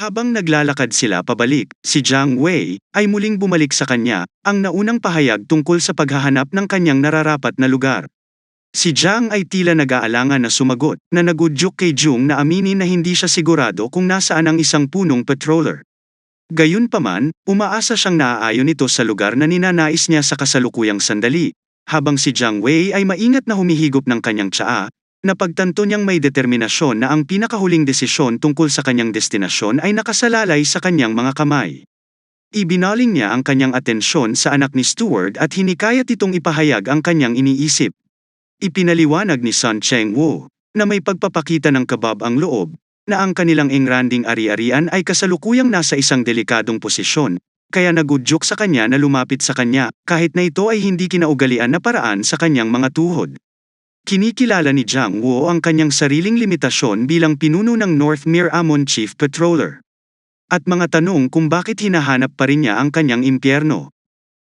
Habang naglalakad sila pabalik, si Jiang Wei ay muling bumalik sa kanya, ang naunang pahayag tungkol sa paghahanap ng kanyang nararapat na lugar. Si Jiang ay tila nag-aalangan na sumagot, na nagudyok kay Jung na aminin na hindi siya sigurado kung nasaan ang isang punong patroller. Gayunpaman, umaasa siyang naaayon ito sa lugar na ninanais niya sa kasalukuyang sandali, habang si Jiang Wei ay maingat na humihigop ng kanyang tsaa, napagtanto niyang may determinasyon na ang pinakahuling desisyon tungkol sa kanyang destinasyon ay nakasalalay sa kanyang mga kamay. Ibinaling niya ang kanyang atensyon sa anak ni Steward at hinikayat itong ipahayag ang kanyang iniisip. Ipinaliwanag ni Sun Cheng Wu na may pagpapakita ng kabab ang loob, na ang kanilang engranding ari-arian ay kasalukuyang nasa isang delikadong posisyon, kaya nagudyok sa kanya na lumapit sa kanya, kahit na ito ay hindi kinaugalian na paraan sa kanyang mga tuhod. Kinikilala ni Jiang Wu ang kanyang sariling limitasyon bilang pinuno ng North Mir Amon Chief Patroller. At mga tanong kung bakit hinahanap pa rin niya ang kanyang impyerno.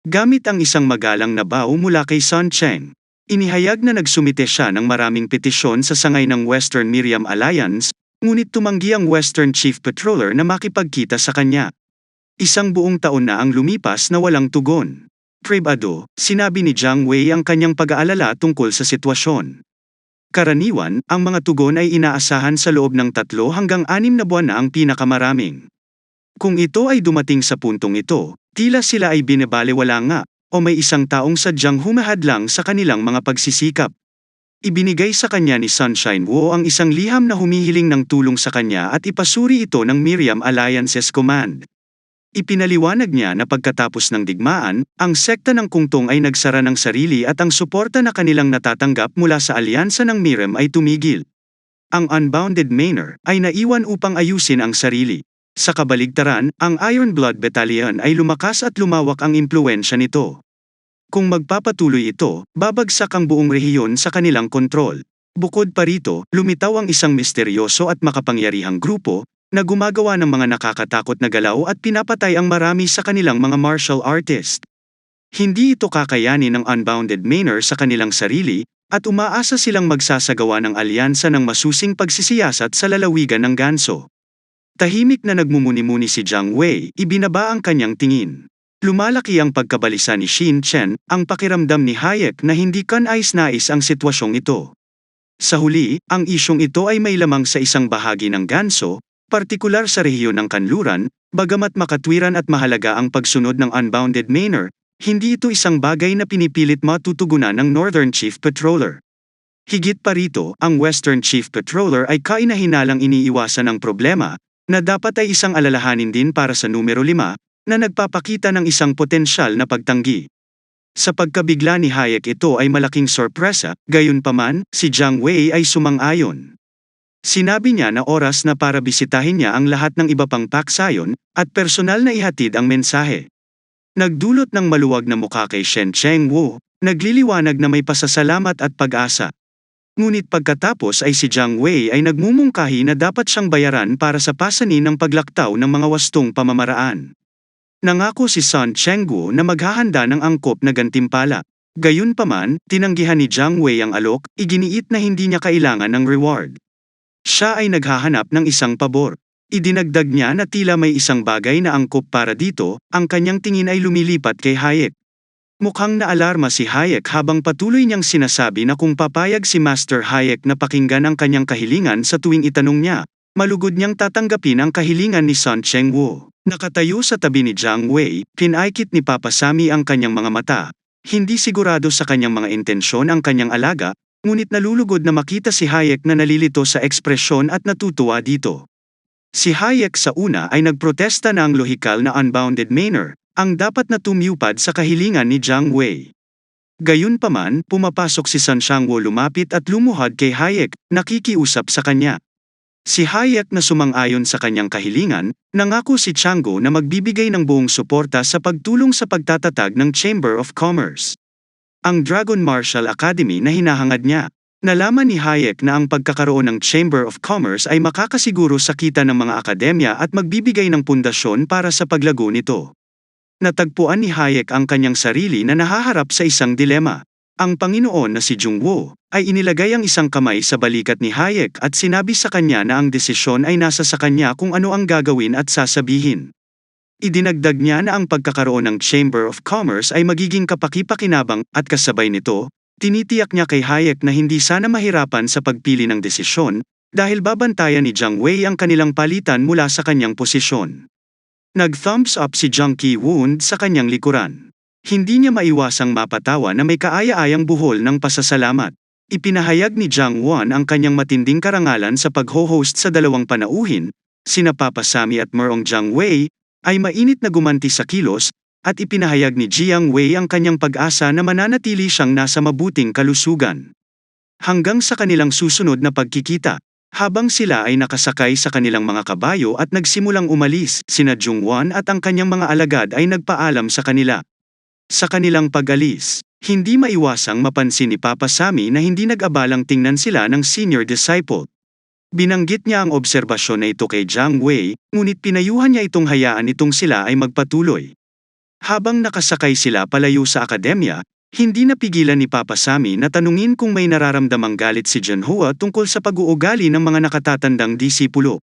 Gamit ang isang magalang na bao mula kay Sun Cheng, inihayag na nagsumite siya ng maraming petisyon sa sangay ng Western Miriam Alliance, ngunit tumanggi ang Western Chief Patroller na makipagkita sa kanya. Isang buong taon na ang lumipas na walang tugon. Privado, sinabi ni Jiang Wei ang kanyang pag-aalala tungkol sa sitwasyon. Karaniwan, ang mga tugon ay inaasahan sa loob ng tatlo hanggang anim na buwan na ang pinakamaraming. Kung ito ay dumating sa puntong ito, tila sila ay binabalewala nga, o may isang taong sadyang humahadlang sa kanilang mga pagsisikap. Ibinigay sa kanya ni Sunshine Wu ang isang liham na humihiling ng tulong sa kanya at ipasuri ito ng Miriam Alliance's Command. Ipinaliwanag niya na pagkatapos ng digmaan, ang sekta ng kungtong ay nagsara ng sarili at ang suporta na kanilang natatanggap mula sa alyansa ng Miriam ay tumigil. Ang Unbounded Manor ay naiwan upang ayusin ang sarili. Sa kabaligtaran, ang Iron Blood Battalion ay lumakas at lumawak ang impluensya nito. Kung magpapatuloy ito, babagsak ang buong rehiyon sa kanilang kontrol. Bukod pa rito, lumitaw ang isang misteryoso at makapangyarihang grupo, na gumagawa ng mga nakakatakot na galaw at pinapatay ang marami sa kanilang mga martial artist. Hindi ito kakayanin ng Unbounded Manor sa kanilang sarili, at umaasa silang magsasagawa ng alyansa ng masusing pagsisiyasat sa lalawigan ng ganso. Tahimik na nagmumuni-muni si Jiang Wei, ibinaba ang kanyang tingin. Lumalaki ang pagkabalisa ni Shin Chen, ang pakiramdam ni Hayek na hindi kanais-nais ang sitwasyong ito. Sa huli, ang isyong ito ay may lamang sa isang bahagi ng ganso, partikular sa rehiyon ng kanluran, bagamat makatwiran at mahalaga ang pagsunod ng Unbounded Manor, hindi ito isang bagay na pinipilit matutugunan ng Northern Chief Patroller. Higit pa rito, ang Western Chief Patroller ay kainahinalang iniiwasan ang problema, na dapat ay isang alalahanin din para sa numero 5, na nagpapakita ng isang potensyal na pagtanggi. Sa pagkabigla ni Hayek ito ay malaking sorpresa, gayunpaman, si Jiang Wei ay sumang-ayon. Sinabi niya na oras na para bisitahin niya ang lahat ng iba pang paksayon, at personal na ihatid ang mensahe. Nagdulot ng maluwag na mukha kay Shen Cheng Wu, nagliliwanag na may pasasalamat at pag-asa. Ngunit pagkatapos ay si Jiang Wei ay nagmumungkahi na dapat siyang bayaran para sa pasanin ng paglaktaw ng mga wastong pamamaraan. Nangako si Sun Chenggu na maghahanda ng angkop na gantimpala. Gayunpaman, tinanggihan ni Jiang Wei ang alok, iginiit na hindi niya kailangan ng reward. Siya ay naghahanap ng isang pabor. Idinagdag niya na tila may isang bagay na angkop para dito, ang kanyang tingin ay lumilipat kay Hayek. Mukhang naalarma si Hayek habang patuloy niyang sinasabi na kung papayag si Master Hayek na pakinggan ang kanyang kahilingan sa tuwing itanong niya, malugod niyang tatanggapin ang kahilingan ni Sun Cheng Wu. Nakatayo sa tabi ni Jiang Wei, pinaikit ni Papa Sami ang kanyang mga mata. Hindi sigurado sa kanyang mga intensyon ang kanyang alaga, ngunit nalulugod na makita si Hayek na nalilito sa ekspresyon at natutuwa dito. Si Hayek sa una ay nagprotesta na ang lohikal na Unbounded Manor, ang dapat na tumiyupad sa kahilingan ni Jiang Wei. Gayunpaman, pumapasok si Sun Shangwo lumapit at lumuhad kay Hayek, nakikiusap sa kanya. Si Hayek na sumang-ayon sa kanyang kahilingan, nangako si Chango na magbibigay ng buong suporta sa pagtulong sa pagtatatag ng Chamber of Commerce. Ang Dragon Martial Academy na hinahangad niya. Nalaman ni Hayek na ang pagkakaroon ng Chamber of Commerce ay makakasiguro sa kita ng mga akademya at magbibigay ng pundasyon para sa paglago nito. Natagpuan ni Hayek ang kanyang sarili na nahaharap sa isang dilema. Ang Panginoon na si Jung Woo, ay inilagay ang isang kamay sa balikat ni Hayek at sinabi sa kanya na ang desisyon ay nasa sa kanya kung ano ang gagawin at sasabihin. Idinagdag niya na ang pagkakaroon ng Chamber of Commerce ay magiging kapakipakinabang at kasabay nito, tinitiyak niya kay Hayek na hindi sana mahirapan sa pagpili ng desisyon dahil babantayan ni Jiang Wei ang kanilang palitan mula sa kanyang posisyon. Nag-thumbs up si Jiang Ki-woon sa kanyang likuran. Hindi niya maiwasang mapatawa na may kaaya-ayang buhol ng pasasalamat. Ipinahayag ni Jiang Wan ang kanyang matinding karangalan sa pag-host sa dalawang panauhin, sina Papa Sami at Merong Jiang Wei, ay mainit na gumanti sa kilos, at ipinahayag ni Jiang Wei ang kanyang pag-asa na mananatili siyang nasa mabuting kalusugan. Hanggang sa kanilang susunod na pagkikita, habang sila ay nakasakay sa kanilang mga kabayo at nagsimulang umalis, sina Jungwon at ang kanyang mga alagad ay nagpaalam sa kanila. Sa kanilang pag-alis, hindi maiwasang mapansin ni Papa Sami na hindi nag-abalang tingnan sila ng senior disciple. Binanggit niya ang obserbasyon na ito kay Jiang Wei, ngunit pinayuhan niya itong hayaan itong sila ay magpatuloy. Habang nakasakay sila palayo sa akademya, hindi napigilan ni Papa Sami na tanungin kung may nararamdamang galit si Junhua tungkol sa pag-uugali ng mga nakatatandang disipulo.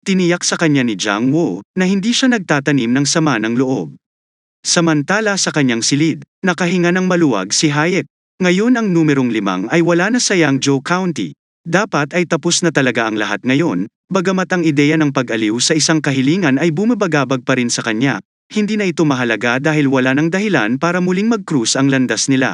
Tiniyak sa kanya ni Jiang Wo na hindi siya nagtatanim ng sama ng loob. Samantala sa kanyang silid, nakahinga ng maluwag si Hayek. Ngayon ang numerong limang ay wala na sa Yangzhou County. Dapat ay tapos na talaga ang lahat ngayon, bagamat ang ideya ng pag-aliw sa isang kahilingan ay bumabagabag pa rin sa kanya, hindi na ito mahalaga dahil wala ng dahilan para muling mag-cruise ang landas nila.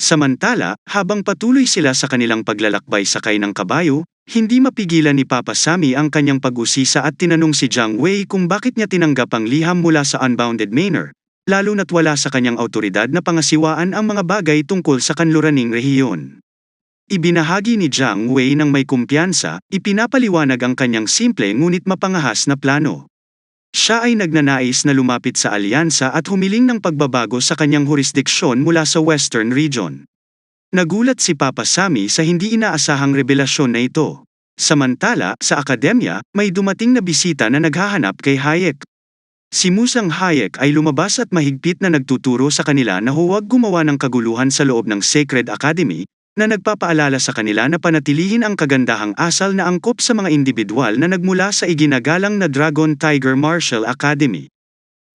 Samantala, habang patuloy sila sa kanilang paglalakbay sakay ng kabayo, hindi mapigilan ni Papa Sami ang kanyang pag-usisa at tinanong si Jiang Wei kung bakit niya tinanggap ang liham mula sa Unbounded Manor, lalo na't wala sa kanyang autoridad na pangasiwaan ang mga bagay tungkol sa kanluraning rehiyon. Ibinahagi ni Jiang Wei ng may kumpiyansa, ipinapaliwanag ang kanyang simple ngunit mapangahas na plano. Siya ay nagnanais na lumapit sa alyansa at humiling ng pagbabago sa kanyang jurisdiksyon mula sa Western Region. Nagulat si Papa Sami sa hindi inaasahang revelasyon na ito. Samantala, sa akademya, may dumating na bisita na naghahanap kay Hayek. Si Musang Hayek ay lumabas at mahigpit na nagtuturo sa kanila na huwag gumawa ng kaguluhan sa loob ng Sacred Academy, na nagpapaalala sa kanila na panatilihin ang kagandahang asal na angkop sa mga individual na nagmula sa iginagalang na Dragon Tiger Martial Academy.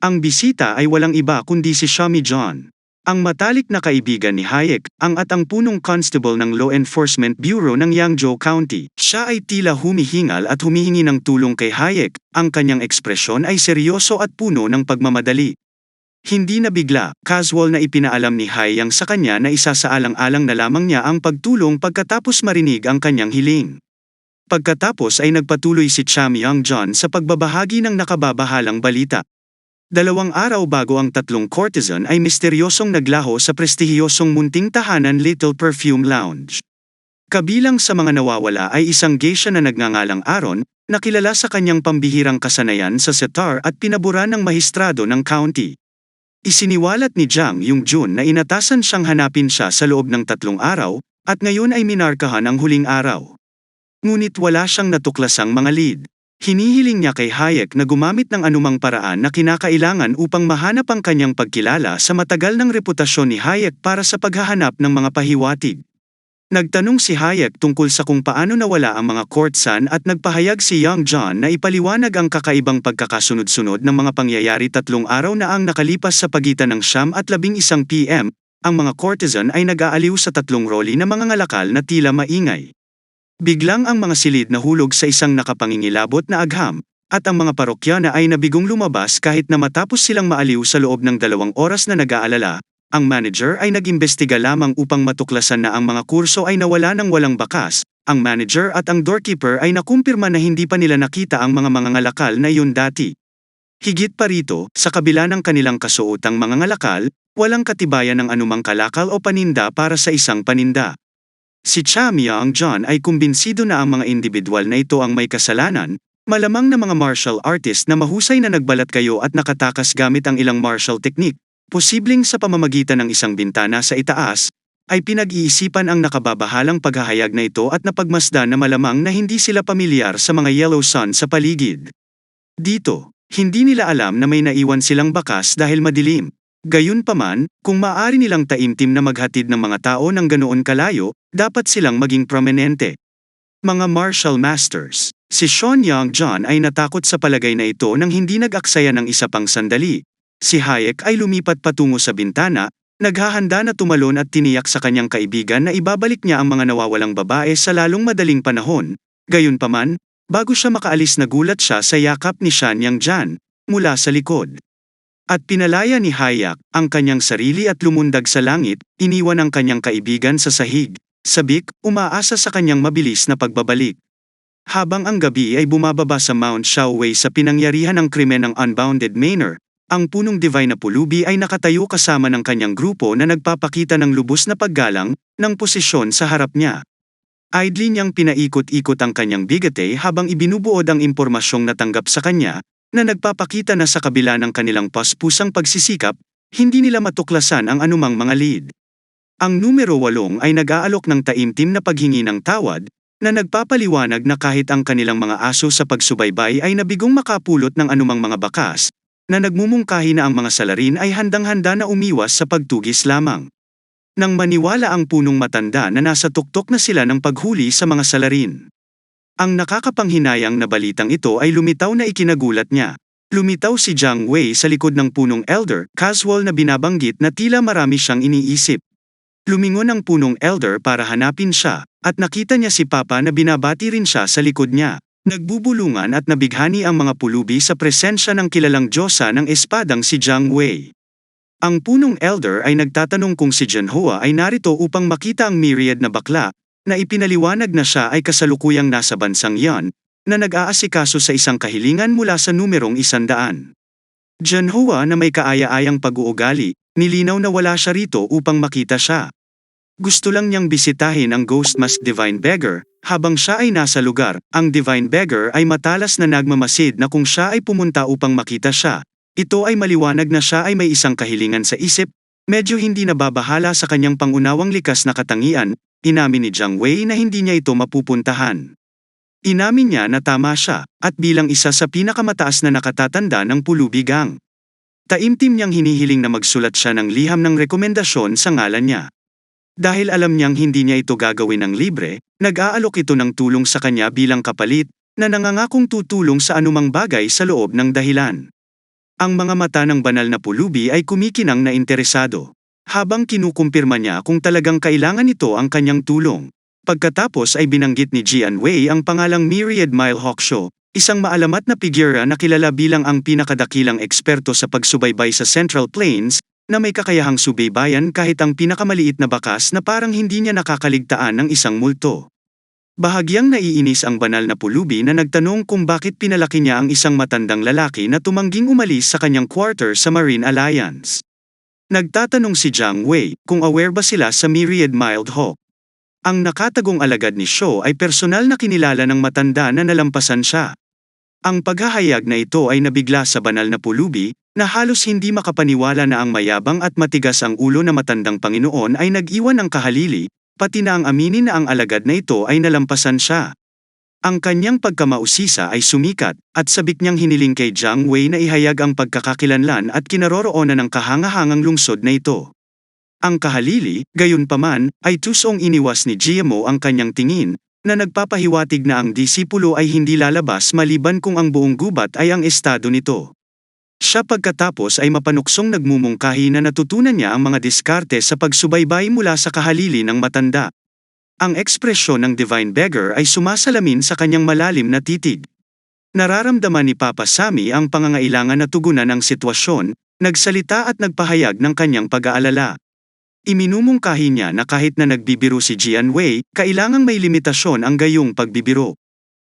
Ang bisita ay walang iba kundi si Shami John. Ang matalik na kaibigan ni Hayek, ang at ang punong constable ng Law Enforcement Bureau ng Yangzhou County. Siya ay tila humihingal at humihingi ng tulong kay Hayek, ang kanyang ekspresyon ay seryoso at puno ng pagmamadali. Hindi na bigla, casual na ipinaalam ni Hayang sa kanya na isasaalang-alang na lamang niya ang pagtulong pagkatapos marinig ang kanyang hiling. Pagkatapos ay nagpatuloy si Cham Young John sa pagbabahagi ng nakababahalang balita. Dalawang araw bago ang tatlong courtesan ay misteryosong naglaho sa prestihiyosong munting tahanan Little Perfume Lounge. Kabilang sa mga nawawala ay isang geisha na nagngangalang Aaron, na kilala sa kanyang pambihirang kasanayan sa setar at pinabura ng mahistrado ng county. Isiniwalat ni Jiang yung Jun na inatasan siyang hanapin siya sa loob ng tatlong araw, at ngayon ay minarkahan ang huling araw. Ngunit wala siyang natuklasang mga lead. Hinihiling niya kay Hayek na gumamit ng anumang paraan na kinakailangan upang mahanap ang kanyang pagkilala sa matagal ng reputasyon ni Hayek para sa paghahanap ng mga pahiwatig. Nagtanong si Hayek tungkol sa kung paano nawala ang mga courtsan at nagpahayag si Young John na ipaliwanag ang kakaibang pagkakasunod-sunod ng mga pangyayari tatlong araw na ang nakalipas sa pagitan ng siyam at labing isang PM, ang mga courtesan ay nag-aaliw sa tatlong roli na mga ngalakal na tila maingay. Biglang ang mga silid na hulog sa isang nakapangingilabot na agham, at ang mga parokyana ay nabigong lumabas kahit na matapos silang maaliw sa loob ng dalawang oras na nag-aalala, ang manager ay nag-imbestiga lamang upang matuklasan na ang mga kurso ay nawala ng walang bakas. Ang manager at ang doorkeeper ay nakumpirma na hindi pa nila nakita ang mga mga ngalakal na yun dati. Higit pa rito, sa kabila ng kanilang kasuotang mga ngalakal, walang katibayan ng anumang kalakal o paninda para sa isang paninda. Si Chamia ang John ay kumbinsido na ang mga individual na ito ang may kasalanan, malamang na mga martial artist na mahusay na nagbalat kayo at nakatakas gamit ang ilang martial technique, Posibleng sa pamamagitan ng isang bintana sa itaas, ay pinag-iisipan ang nakababahalang paghahayag na ito at napagmasdan na malamang na hindi sila pamilyar sa mga yellow sun sa paligid. Dito, hindi nila alam na may naiwan silang bakas dahil madilim. Gayunpaman, kung maaari nilang taimtim na maghatid ng mga tao ng ganoon kalayo, dapat silang maging prominente. Mga martial masters, si Sean Young John ay natakot sa palagay na ito nang hindi nag-aksaya ng isa pang sandali. Si Hayek ay lumipat patungo sa bintana, naghahanda na tumalon at tiniyak sa kanyang kaibigan na ibabalik niya ang mga nawawalang babae sa lalong madaling panahon. Gayunpaman, bago siya makaalis nagulat siya sa yakap ni Sean Young John, mula sa likod. At pinalaya ni Hayak ang kanyang sarili at lumundag sa langit, iniwan ang kanyang kaibigan sa sahig. Sabik, umaasa sa kanyang mabilis na pagbabalik. Habang ang gabi ay bumababa sa Mount Shaowei sa pinangyarihan ng krimen ng Unbounded Manor, ang punong divine na pulubi ay nakatayo kasama ng kanyang grupo na nagpapakita ng lubos na paggalang ng posisyon sa harap niya. Idly niyang pinaikot-ikot ang kanyang bigate habang ibinubuod ang impormasyong natanggap sa kanya, na nagpapakita na sa kabila ng kanilang paspusang pagsisikap, hindi nila matuklasan ang anumang mga lead. Ang numero 8 ay nag-aalok ng taimtim na paghingi ng tawad, na nagpapaliwanag na kahit ang kanilang mga aso sa pagsubaybay ay nabigong makapulot ng anumang mga bakas, na nagmumungkahi na ang mga salarin ay handang-handa na umiwas sa pagtugis lamang. Nang maniwala ang punong matanda na nasa tuktok na sila ng paghuli sa mga salarin. Ang nakakapanghinayang na balitang ito ay lumitaw na ikinagulat niya. Lumitaw si Jiang Wei sa likod ng punong elder, casual na binabanggit na tila marami siyang iniisip. Lumingon ang punong elder para hanapin siya, at nakita niya si Papa na binabati rin siya sa likod niya. Nagbubulungan at nabighani ang mga pulubi sa presensya ng kilalang Diyosa ng espadang si Jiang Wei. Ang punong elder ay nagtatanong kung si Jinhua ay narito upang makita ang myriad na bakla, na ipinaliwanag na siya ay kasalukuyang nasa bansang yan, na nag-aasikaso sa isang kahilingan mula sa numerong isandaan. Jinhua na may kaaya-ayang pag-uugali, nilinaw na wala siya rito upang makita siya. Gusto lang niyang bisitahin ang Ghost Mask Divine Beggar, habang siya ay nasa lugar, ang Divine Beggar ay matalas na nagmamasid na kung siya ay pumunta upang makita siya. Ito ay maliwanag na siya ay may isang kahilingan sa isip, medyo hindi nababahala sa kanyang pangunawang likas na katangian, inamin ni Jiang Wei na hindi niya ito mapupuntahan. Inamin niya na tama siya, at bilang isa sa pinakamataas na nakatatanda ng pulubigang. Taimtim niyang hinihiling na magsulat siya ng liham ng rekomendasyon sa ngalan niya. Dahil alam niyang hindi niya ito gagawin ng libre, nag-aalok ito ng tulong sa kanya bilang kapalit, na nangangakong tutulong sa anumang bagay sa loob ng dahilan. Ang mga mata ng banal na pulubi ay kumikinang na interesado, habang kinukumpirma niya kung talagang kailangan nito ang kanyang tulong. Pagkatapos ay binanggit ni Jian Wei ang pangalang Myriad Mile Hawkshaw, isang maalamat na figura na kilala bilang ang pinakadakilang eksperto sa pagsubaybay sa Central Plains, na may kakayahang subaybayan kahit ang pinakamaliit na bakas na parang hindi niya nakakaligtaan ng isang multo. Bahagyang naiinis ang banal na pulubi na nagtanong kung bakit pinalaki niya ang isang matandang lalaki na tumangging umalis sa kanyang quarter sa Marine Alliance. Nagtatanong si Jiang Wei kung aware ba sila sa Myriad Mild Hawk. Ang nakatagong alagad ni Shou ay personal na kinilala ng matanda na nalampasan siya. Ang paghahayag na ito ay nabigla sa banal na pulubi, na halos hindi makapaniwala na ang mayabang at matigas ang ulo na matandang Panginoon ay nag-iwan ng kahalili, pati na ang aminin na ang alagad na ito ay nalampasan siya. Ang kanyang pagkamausisa ay sumikat, at sabik niyang hiniling kay Jiang Wei na ihayag ang pagkakakilanlan at kinaroroonan ng kahangahangang lungsod na ito. Ang kahalili, gayunpaman, ay tusong iniwas ni GMO ang kanyang tingin, na nagpapahiwatig na ang disipulo ay hindi lalabas maliban kung ang buong gubat ay ang estado nito. Siya pagkatapos ay mapanuksong nagmumungkahi na natutunan niya ang mga diskarte sa pagsubaybay mula sa kahalili ng matanda. Ang ekspresyon ng Divine Beggar ay sumasalamin sa kanyang malalim na titig. Nararamdaman ni Papa Sami ang pangangailangan na tugunan ng sitwasyon, nagsalita at nagpahayag ng kanyang pag-aalala. Iminumungkahi niya na kahit na nagbibiro si Jian Wei, kailangang may limitasyon ang gayong pagbibiro.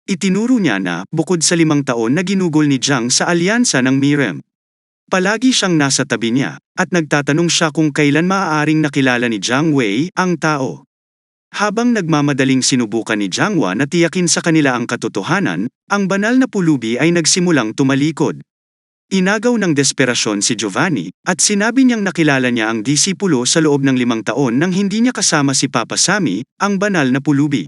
Itinuro niya na, bukod sa limang taon na ginugol ni Jiang sa alyansa ng Mirem. Palagi siyang nasa tabi niya, at nagtatanong siya kung kailan maaaring nakilala ni Jiang Wei ang tao. Habang nagmamadaling sinubukan ni Jianghua na tiyakin sa kanila ang katotohanan, ang banal na pulubi ay nagsimulang tumalikod. Inagaw ng desperasyon si Giovanni, at sinabi niyang nakilala niya ang disipulo sa loob ng limang taon nang hindi niya kasama si Papa Sami, ang banal na pulubi.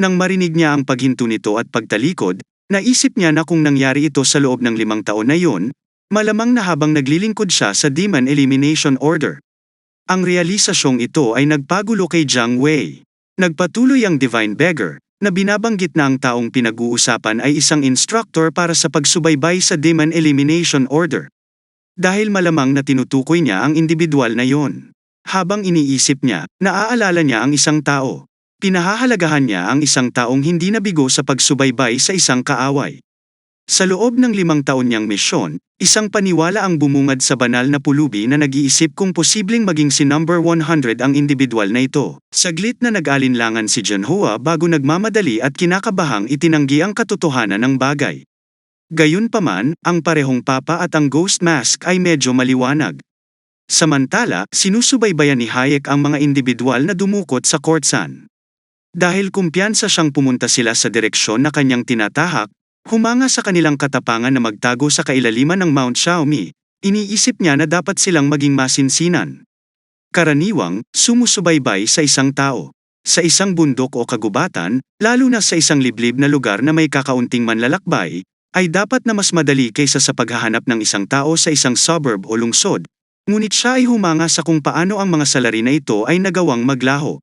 Nang marinig niya ang paghinto nito at pagtalikod, naisip niya na kung nangyari ito sa loob ng limang taon na yon, malamang na habang naglilingkod siya sa Demon Elimination Order. Ang realisasyong ito ay nagpagulo kay Jiang Wei. Nagpatuloy ang Divine Beggar, na binabanggit na ang taong pinag-uusapan ay isang instructor para sa pagsubaybay sa Demon Elimination Order. Dahil malamang na tinutukoy niya ang individual na yon. Habang iniisip niya, naaalala niya ang isang tao. Pinahahalagahan niya ang isang taong hindi nabigo sa pagsubaybay sa isang kaaway. Sa loob ng limang taon niyang misyon, isang paniwala ang bumungad sa banal na pulubi na nag-iisip kung posibleng maging si number 100 ang individual na ito. Saglit na nag-alinlangan si Janhua bago nagmamadali at kinakabahang itinanggi ang katotohanan ng bagay. Gayunpaman, ang parehong papa at ang ghost mask ay medyo maliwanag. Samantala, sinusubaybayan ni Hayek ang mga individual na dumukot sa Kortsan. Dahil kumpiyansa siyang pumunta sila sa direksyon na kanyang tinatahak, humanga sa kanilang katapangan na magtago sa kailaliman ng Mount Xiaomi, iniisip niya na dapat silang maging masinsinan. Karaniwang, sumusubaybay sa isang tao. Sa isang bundok o kagubatan, lalo na sa isang liblib na lugar na may kakaunting manlalakbay, ay dapat na mas madali kaysa sa paghahanap ng isang tao sa isang suburb o lungsod, ngunit siya ay humanga sa kung paano ang mga salari na ito ay nagawang maglaho.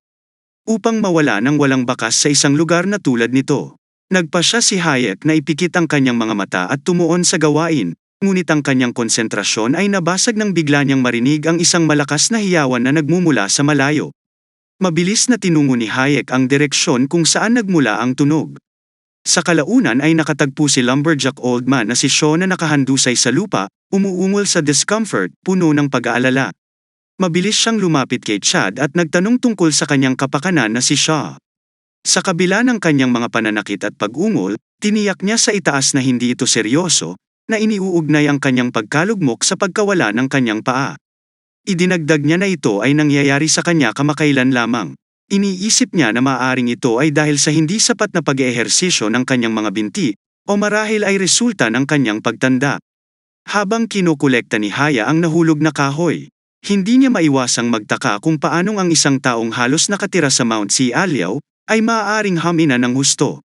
Upang mawala ng walang bakas sa isang lugar na tulad nito. Nagpa siya si Hayek na ipikit ang kanyang mga mata at tumuon sa gawain, ngunit ang kanyang konsentrasyon ay nabasag nang bigla niyang marinig ang isang malakas na hiyawan na nagmumula sa malayo. Mabilis na tinungo ni Hayek ang direksyon kung saan nagmula ang tunog. Sa kalaunan ay nakatagpo si lumberjack old man na si Shaw na nakahandusay sa lupa, umuungol sa discomfort, puno ng pag-aalala. Mabilis siyang lumapit kay Chad at nagtanong tungkol sa kanyang kapakanan na si Shaw. Sa kabila ng kanyang mga pananakit at pag-ungol, tiniyak niya sa itaas na hindi ito seryoso, na iniuugnay ang kanyang pagkalugmok sa pagkawala ng kanyang paa. Idinagdag niya na ito ay nangyayari sa kanya kamakailan lamang. Iniisip niya na maaaring ito ay dahil sa hindi sapat na pag-ehersisyo ng kanyang mga binti, o marahil ay resulta ng kanyang pagtanda. Habang kinukolekta ni Haya ang nahulog na kahoy, hindi niya maiwasang magtaka kung paanong ang isang taong halos nakatira sa Mount Si Aliao, ay maaaring hamina ng husto.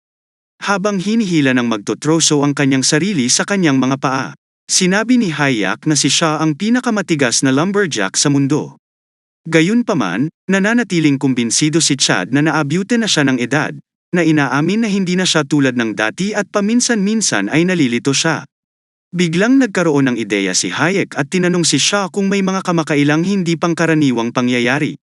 Habang hinihila ng magtotroso ang kanyang sarili sa kanyang mga paa, sinabi ni Hayak na si siya ang pinakamatigas na lumberjack sa mundo. Gayunpaman, nananatiling kumbinsido si Chad na naabyute na siya ng edad, na inaamin na hindi na siya tulad ng dati at paminsan-minsan ay nalilito siya. Biglang nagkaroon ng ideya si Hayek at tinanong si Shaw kung may mga kamakailang hindi pangkaraniwang pangyayari.